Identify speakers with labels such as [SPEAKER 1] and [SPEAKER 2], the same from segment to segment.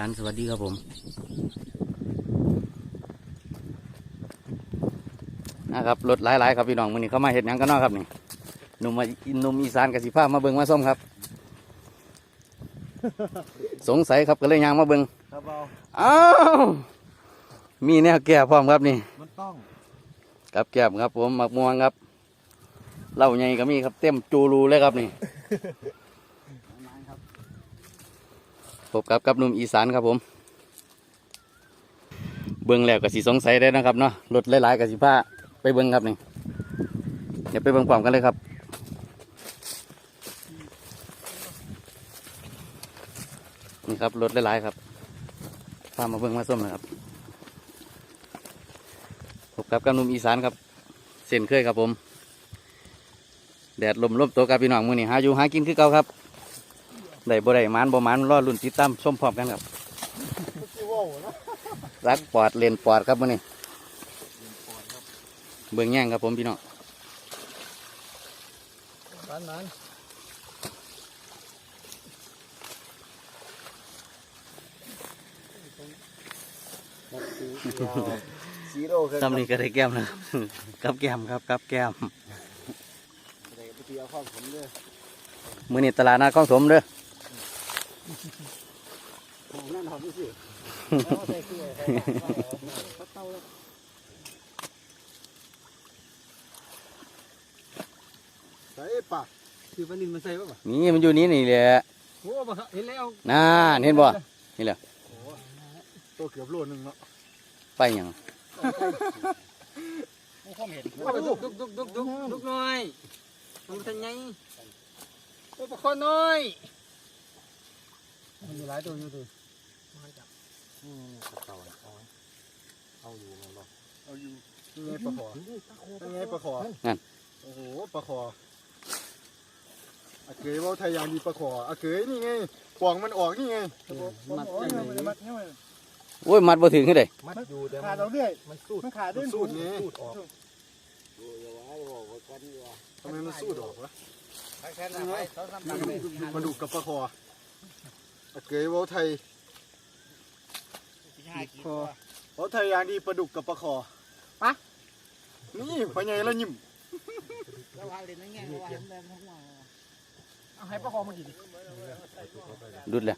[SPEAKER 1] านสวัสดีครับผม นะครับรถหลายๆครับพี่น้องมื้อนี้เขามาเห็ดหยังกันเนาะครับนี่หนุ่มมาหนุ่มอีสานกับสีฟ้ามาเบิ่งมาส้มครับ สงสัยครับก็เลยยางมาเบิ่ง
[SPEAKER 2] ครับเอา
[SPEAKER 1] อ้าวมีแนวแก้พร้อมครับนี่
[SPEAKER 2] มันต้อง
[SPEAKER 1] กับแก้มครับผมหมักม่วงครับเหล้าใหญ่ก็มีครับเต็มจูรูเลยครับนี่ พบกับกับนุ่มอีสานครับผม เบิ้องแล้วก็สิสงสัยได้นะครับเนาะรถหลายๆกับสิผ้าไปเบิ้องครับนี่เดี๋ยวไปเบิ้องความกันเลยครับนี่ครับรถหลายๆครับพามาเบิ้องมาส้มนะครับพบกับกับนุ่มอีสานครับ เส้นเคยครับผม แดดลมลมตัวกับพี่น้องมือนี่หาอยู่หากินคือเก่าครับ ได้บ่ได้หมันบ่หมันรอรุ่นติดตามชมพร้อมกันครับ
[SPEAKER 2] ที่ว่าวนะ
[SPEAKER 1] รักปอดเลนปอดครับมือนี่เบิ่งแย่งครับผมพี่น้อง
[SPEAKER 2] ร้านนั้นซีโร่คือ
[SPEAKER 1] ตำนี้ก็ได้แก้มนะครับกับแก้มครับกับแก้ม
[SPEAKER 2] เด็กไปเที่ยวข้อมผมด้วย
[SPEAKER 1] มือนี่ตลาดนัดของสมเด้อ
[SPEAKER 2] ของ นั่นหอมที่สิแล้วใส่เสื้อใส่เต้าแล้วใส่ปะคือปลานินมันใส่ป่ะ
[SPEAKER 1] นี่มันอยู่นี่นี่แหละ
[SPEAKER 2] โอ้ปะเห็นแล้ว
[SPEAKER 1] น่าเห็นบ่นี่แหละ
[SPEAKER 2] ตัวเกือบโลนึงเนาะ
[SPEAKER 1] ไปยัง
[SPEAKER 2] ดุกดุกดุกดุกดุกดุกน้อยมันเป็นไงโอ้ปลาคอน้อย มันมีหลายตัวอยู่ตัวอืมเต่าเอาเอาอยู่มันบ่เอาอยู่นี่ไงปลาขอนี่ไงปลาขอโอ้โหปลาขออาเกยว่าไทยยางมีปลาขออาเกยนี่ไงปองมันออกนี่ไงมัดยังไงมัดยังไง
[SPEAKER 1] โอ้ยมัดบ่ถึงขึ้นเลย
[SPEAKER 2] มัดอยู่แต่
[SPEAKER 3] ขาดเราเรื่อย
[SPEAKER 2] มันสูด
[SPEAKER 3] มันขาดด้วย
[SPEAKER 2] สูดนี่สูดออกทำไมมันสูดออกวะมันดูกับปลาคออา เกยว่าไทยคอว่าไทยอย่างดีปลาดุกกับปลาคอปะนี่พอใหญ่แล้วยิ้ม
[SPEAKER 3] เอาให้ประคองมากี่ดิ
[SPEAKER 1] ดุดเลย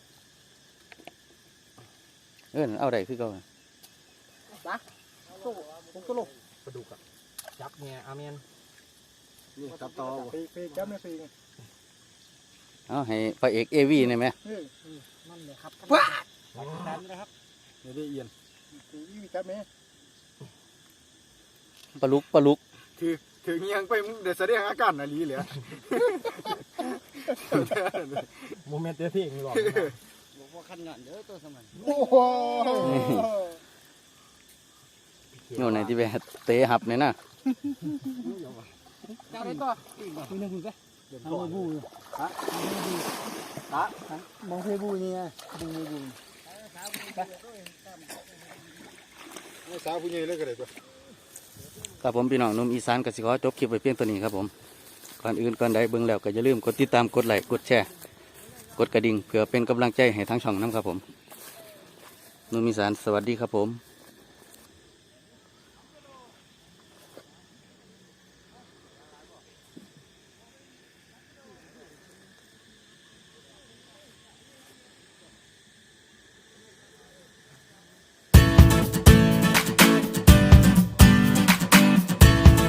[SPEAKER 1] เออเอาได้คือเก่า
[SPEAKER 3] โซ่ผมก็ลง
[SPEAKER 2] ปลาดุกอะจับเนี่ยอาเมนนี่จับต่อ
[SPEAKER 3] ไปไปจับไม่ไปไง
[SPEAKER 1] เอาให้พระเอกเอวีนี่ไหม
[SPEAKER 3] ว้าดันนะครับ
[SPEAKER 2] ไม่ได้เอียน
[SPEAKER 3] นี่จับไหม
[SPEAKER 1] ปลาลุกปลาลุก
[SPEAKER 2] คือคือเงียงไปมึงเดี๋ยวแสดงอาการอะไรเลย
[SPEAKER 4] โมเมนต์เตะที่หรอก
[SPEAKER 3] บอกว่าขันงานเด้อตัวสมัน
[SPEAKER 2] โอ้โห
[SPEAKER 1] โน่นไหนที่ไปเตะหับเนี่ยนะ
[SPEAKER 3] จับได้ต่อคุยหนึ่งคุยไป
[SPEAKER 2] เดี๋ยว
[SPEAKER 3] ทำ
[SPEAKER 2] ก่อ
[SPEAKER 3] มื
[SPEAKER 2] น
[SPEAKER 3] อบูฮะฮะมองเพบูนี่ไงดูมือบู
[SPEAKER 2] สาวผู้ใหญ่เลยก็ได้ตัว
[SPEAKER 1] ครับผมพี่น้องนุ่มอีสานกสิขอจบคลิปไว้เพียงตัวนี้ครับผมก่อนอื่นก่อนใดเบิ่งแล้วก็อย่าลืมกดติดตามกดไลค์กดแชร์กดกระดิ่งเพื่อเป็นกำลังใจให้ทั้งช่องน้ำครับผมนุ่มอีสานสวัสดีครับผม